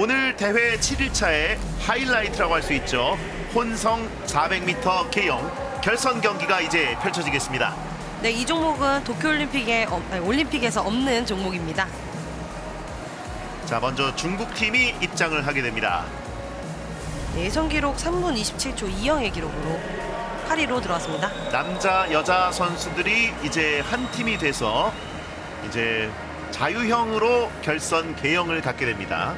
오늘 대회 7일차의 하이라이트라고 할 수 있죠. 혼성 400m 계영 결선 경기가 이제 펼쳐지겠습니다. 네, 이 종목은 도쿄올림픽에 어, 아니, 올림픽에서 없는 종목입니다. 자, 먼저 중국 팀이 입장을 하게 됩니다. 네, 예선 기록 3분 27초 2영의 기록으로 8위로 들어왔습니다. 남자, 여자 선수들이 이제 한 팀이 돼서 이제 자유형으로 결선 계영을 갖게 됩니다.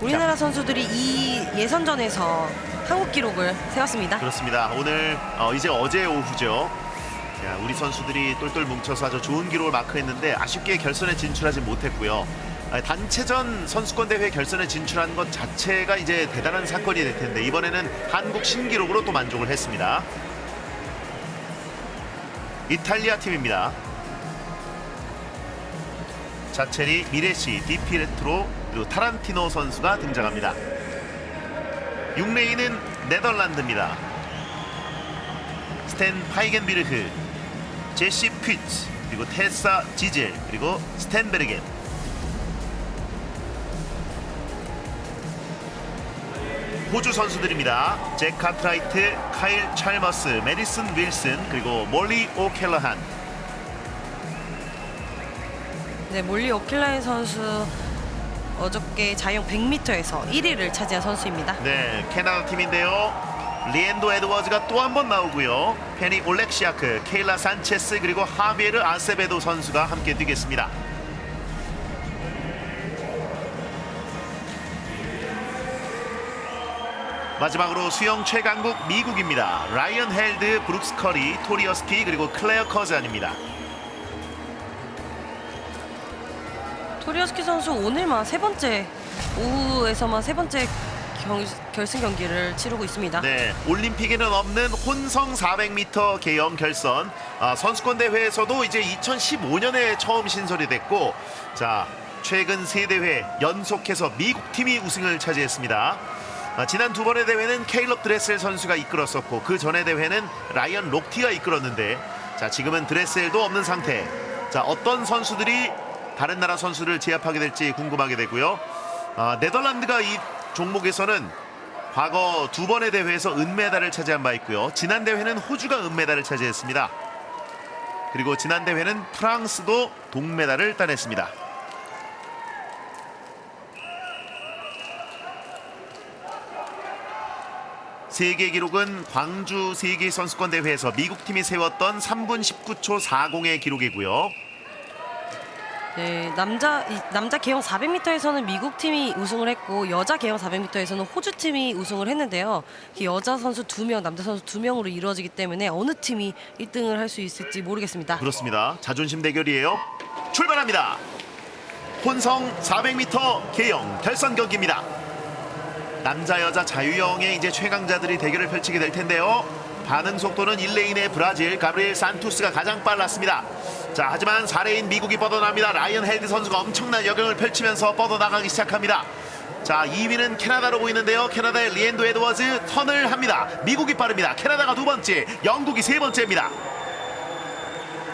우리나라 선수들이 이 예선전에서 한국 기록을 세웠습니다. 그렇습니다. 오늘 어, 이제 어제 오후죠. 자, 우리 선수들이 똘똘 뭉쳐서 아주 좋은 기록을 마크했는데 아쉽게 결선에 진출하지 못했고요. 아, 단체전 선수권 대회 결선에 진출한 것 자체가 이제 대단한 사건이 될 텐데 이번에는 한국 신기록으로 또 만족을 했습니다. 이탈리아 팀입니다. 자체리, 미레시, 디피레트로 그리고 타란티노 선수가 등장합니다. 6레인은 네덜란드입니다. 스탠 파이겐비르흐, 제시 퀴츠, 그리고 테사 지젤, 그리고 스탠 베르겐. 호주 선수들입니다. 잭 카트라이트, 카일 찰머스, 메디슨 윌슨, 그리고 몰리 오켈러한. 네, 몰리 오킬라인 선수 어저께 자영 100m에서 1위를 차지한 선수입니다. 네, 캐나다 팀인데요. 리엔도 에드워즈가 또 한 번 나오고요. 페니 올렉시아크, 케일라 산체스 그리고 하비에르 아세베도 선수가 함께 뛰겠습니다. 마지막으로 수영 최강국 미국입니다. 라이언 헬드, 브룩스 커리, 토리어스키 그리고 클레어 커즈안입니다. 토리어스키 선수 오늘만 세 번째 오후에서만 세 번째 경, 결승 경기를 치르고 있습니다. 네, 올림픽에는 없는 혼성 400m 계영 결선 아, 선수권 대회에서도 이제 2015년에 처음 신설이 됐고, 자 최근 세 대회 연속해서 미국 팀이 우승을 차지했습니다. 아, 지난 두 번의 대회는 케일럽 드레셀 선수가 이끌었었고 그 전의 대회는 라이언 록티가 이끌었는데, 자 지금은 드레셀도 없는 상태. 자 어떤 선수들이 다른 나라 선수를 제압하게 될지 궁금하게 되고요. 아, 네덜란드가 이 종목에서는 과거 두 번의 대회에서 은메달을 차지한 바 있고요. 지난 대회는 호주가 은메달을 차지했습니다. 그리고 지난 대회는 프랑스도 동메달을 따냈습니다. 세계 기록은 광주 세계 선수권 대회에서 미국 팀이 세웠던 3분 19초 40의 기록이고요. 네, 남자 이, 남자 개영 400m에서는 미국 팀이 우승을 했고 여자 개영 400m에서는 호주 팀이 우승을 했는데요. 이 여자 선수 두 명, 남자 선수 두 명으로 이루어지기 때문에 어느 팀이 1등을 할 수 있을지 모르겠습니다. 그렇습니다. 자존심 대결이에요. 출발합니다. 혼성 400m 계영 결선 경기입니다. 남자 여자 자유형의 이제 최강자들이 대결을 펼치게 될 텐데요. 반응 속도는 1레인의 브라질 가브리엘 산투스가 가장 빨랐습니다. 자, 하지만 4레인 미국이 뻗어납니다. 라이언 헬드 선수가 엄청난 여경을 펼치면서 뻗어나가기 시작합니다. 자, 2위는 캐나다로 보이는데요. 캐나다의 리엔도 에드워즈 턴을 합니다. 미국이 빠릅니다. 캐나다가 두 번째, 영국이 세 번째입니다.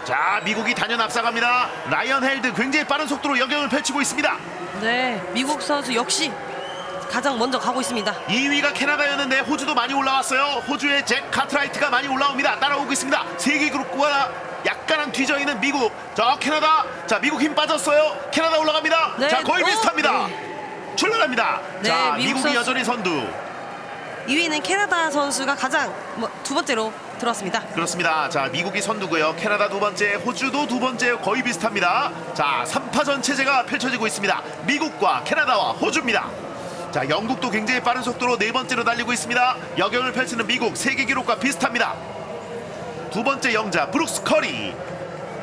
자, 미국이 단연 앞서갑니다. 라이언 헬드 굉장히 빠른 속도로 여경을 펼치고 있습니다. 네, 미국 선수 역시 가장 먼저 가고 있습니다. 2위가 캐나다였는데 호주도 많이 올라왔어요. 호주의 잭 카트라이트가 많이 올라옵니다. 따라오고 있습니다. 세계 그룹과 약간은 뒤져 있는 미국. 자, 캐나다. 자, 미국 힘 빠졌어요. 캐나다 올라갑니다. 네, 자, 거의 어, 비슷합니다. 네. 출발합니다. 네, 자, 미국 미국이 선수. 여전히 선두. 2위는 캐나다 선수가 가장 뭐, 두 번째로 들어왔습니다. 그렇습니다. 자, 미국이 선두고요. 캐나다 두 번째, 호주도 두 번째 거의 비슷합니다. 자, 3파전 체제가 펼쳐지고 있습니다. 미국과 캐나다와 호주입니다. 자, 영국도 굉장히 빠른 속도로 네 번째로 달리고 있습니다. 여경을 펼치는 미국 세계 기록과 비슷합니다. 두 번째 영자 브룩스 커리.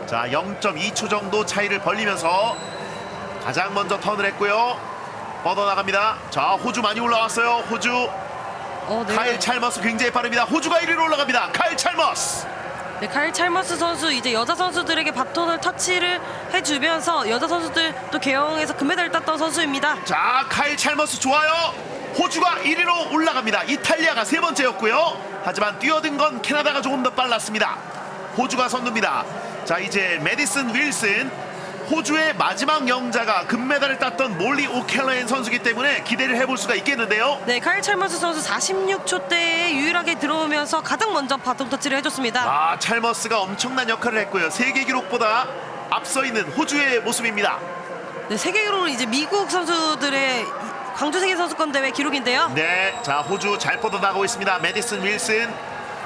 자, 0.2초 정도 차이를 벌리면서 가장 먼저 턴을 했고요. 뻗어나갑니다. 자, 호주 많이 올라왔어요. 호주 어, 네. 카일 찰머스 굉장히 빠릅니다. 호주가 1위로 올라갑니다. 카일 찰머스. 네, 카일 찰머스 선수 이제 여자 선수들에게 바톤을 터치를 해주면서 여자 선수들 또 개영에서 금메달을 땄던 선수입니다. 자, 카일 찰머스 좋아요. 호주가 1위로 올라갑니다. 이탈리아가 세 번째였고요. 하지만 뛰어든 건 캐나다가 조금 더 빨랐습니다. 호주가 선두입니다. 자, 이제 메디슨 윌슨 호주의 마지막 영자가 금메달을 땄던 몰리 오켈러엔 선수기 때문에 기대를 해볼 수가 있겠는데요. 네, 카일 찰머스 선수 46초 때에 유일하게 들어오면서 가장 먼저 바통 터치를 해줬습니다. 아 찰머스가 엄청난 역할을 했고요. 세계 기록보다 앞서 있는 호주의 모습입니다. 네, 세계 기록은 이제 미국 선수들의 이- 광주 세계 선수권 대회 기록인데요. 네, 자 호주 잘 뻗어나가고 있습니다. 메디슨 윌슨.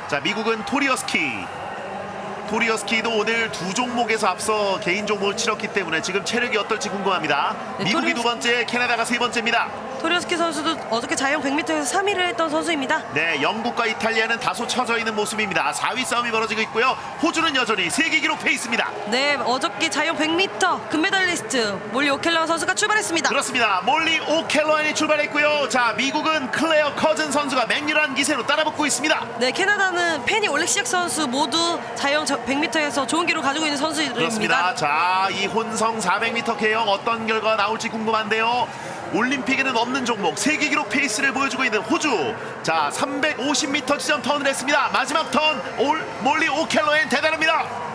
자 미국은 토리어스키. 토리어스키도 오늘 두 종목에서 앞서 개인 종목을 치렀기 때문에 지금 체력이 어떨지 궁금합니다. 네, 미국이 토리어스- 두 번째, 캐나다가 세 번째입니다. 토리오스키 선수도 어저께 자영 100m에서 3위를 했던 선수입니다. 네, 영국과 이탈리아는 다소 처져 있는 모습입니다. 4위 싸움이 벌어지고 있고요. 호주는 여전히 세계 기록 페이스입니다. 네, 어저께 자영 100m 금메달리스트 몰리 오켈러 선수가 출발했습니다. 그렇습니다. 몰리 오켈러안이 출발했고요. 자, 미국은 클레어 커즌 선수가 맹렬한 기세로 따라붙고 있습니다. 네, 캐나다는 페니 올렉시악 선수 모두 자영 100m에서 좋은 기록 가지고 있는 선수들입니다. 그렇습니다. 자, 이 혼성 400m 개영 어떤 결과가 나올지 궁금한데요. 올림픽에는 없는 종목 세계 기록 페이스를 보여주고 있는 호주. 자, 350m 지점 턴을 했습니다. 마지막 턴 올, 몰리 오켈러엔 대단합니다.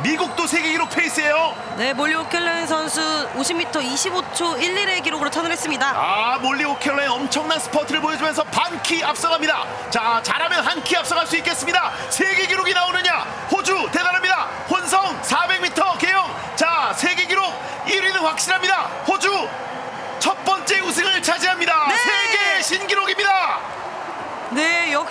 미국도 세계 기록 페이스예요. 네, 몰리 오켈러 선수 50m 25초 11의 기록으로 턴을 했습니다. 아 몰리 오켈러의 엄청난 스퍼트를 보여주면서 반키 앞서갑니다. 자 잘하면 한 키 앞서갈 수 있겠습니다. 세계 기록이 나오느냐? 호주 대단합니다. 혼성 400m 개영. 자 세계 기록 1위는 확실합니다.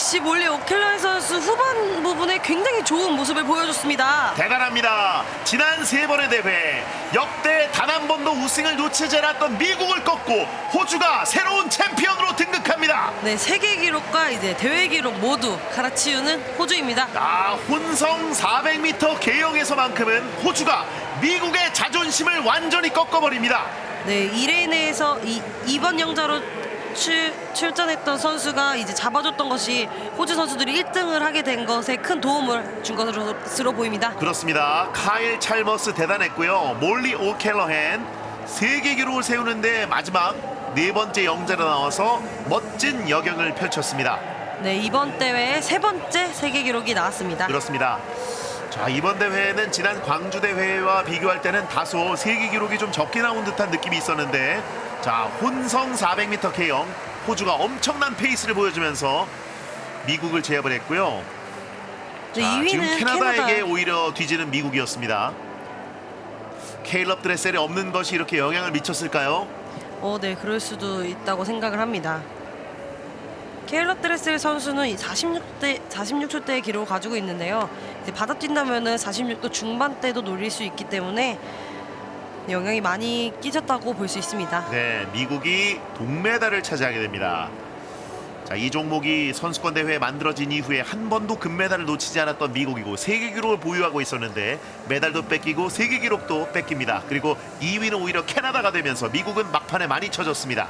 역시 몰리 오켈러 선수 후반 부분에 굉장히 좋은 모습을 보여줬습니다. 대단합니다. 지난 세 번의 대회 역대 단 한 번도 우승을 놓치지 않았던 미국을 꺾고 호주가 새로운 챔피언으로 등극합니다. 네, 세계 기록과 이제 대회 기록 모두 갈아치우는 호주입니다. 아, 혼성 400m 개영에서만큼은 호주가 미국의 자존심을 완전히 꺾어버립니다. 네, 1레인에서 이, 2번 영자로 출, 출전했던 선수가 이제 잡아줬던 것이 호주 선수들이 1등을 하게 된 것에 큰 도움을 준 것으로 보입니다. 그렇습니다. 카일 찰머스 대단했고요. 몰리 오켈러헨 세계 기록을 세우는데 마지막 네 번째 영자로 나와서 멋진 여경을 펼쳤습니다. 네, 이번 대회에 세 번째 세계 기록이 나왔습니다. 그렇습니다. 자 이번 대회는 지난 광주 대회와 비교할 때는 다소 세계 기록이 좀 적게 나온 듯한 느낌이 있었는데 자 혼성 400m 개영 호주가 엄청난 페이스를 보여주면서 미국을 제압을 했고요. 네, 자, 2위는 지금 캐나다에게 캐나다. 오히려 뒤지는 미국이었습니다. 케일럽 드레셀이 없는 것이 이렇게 영향을 미쳤을까요? 어, 네, 그럴 수도 있다고 생각을 합니다. 케일러 드레셀 선수는 46대 46초 대의 기록을 가지고 있는데요. 이제 받아 뛴다면은 46도 중반대도 노릴 수 있기 때문에 영향이 많이 끼쳤다고 볼 수 있습니다. 네, 미국이 동메달을 차지하게 됩니다. 자, 이 종목이 선수권 대회에 만들어진 이후에 한 번도 금메달을 놓치지 않았던 미국이고 세계 기록을 보유하고 있었는데 메달도 뺏기고 세계 기록도 뺏깁니다. 그리고 2위는 오히려 캐나다가 되면서 미국은 막판에 많이 쳐졌습니다.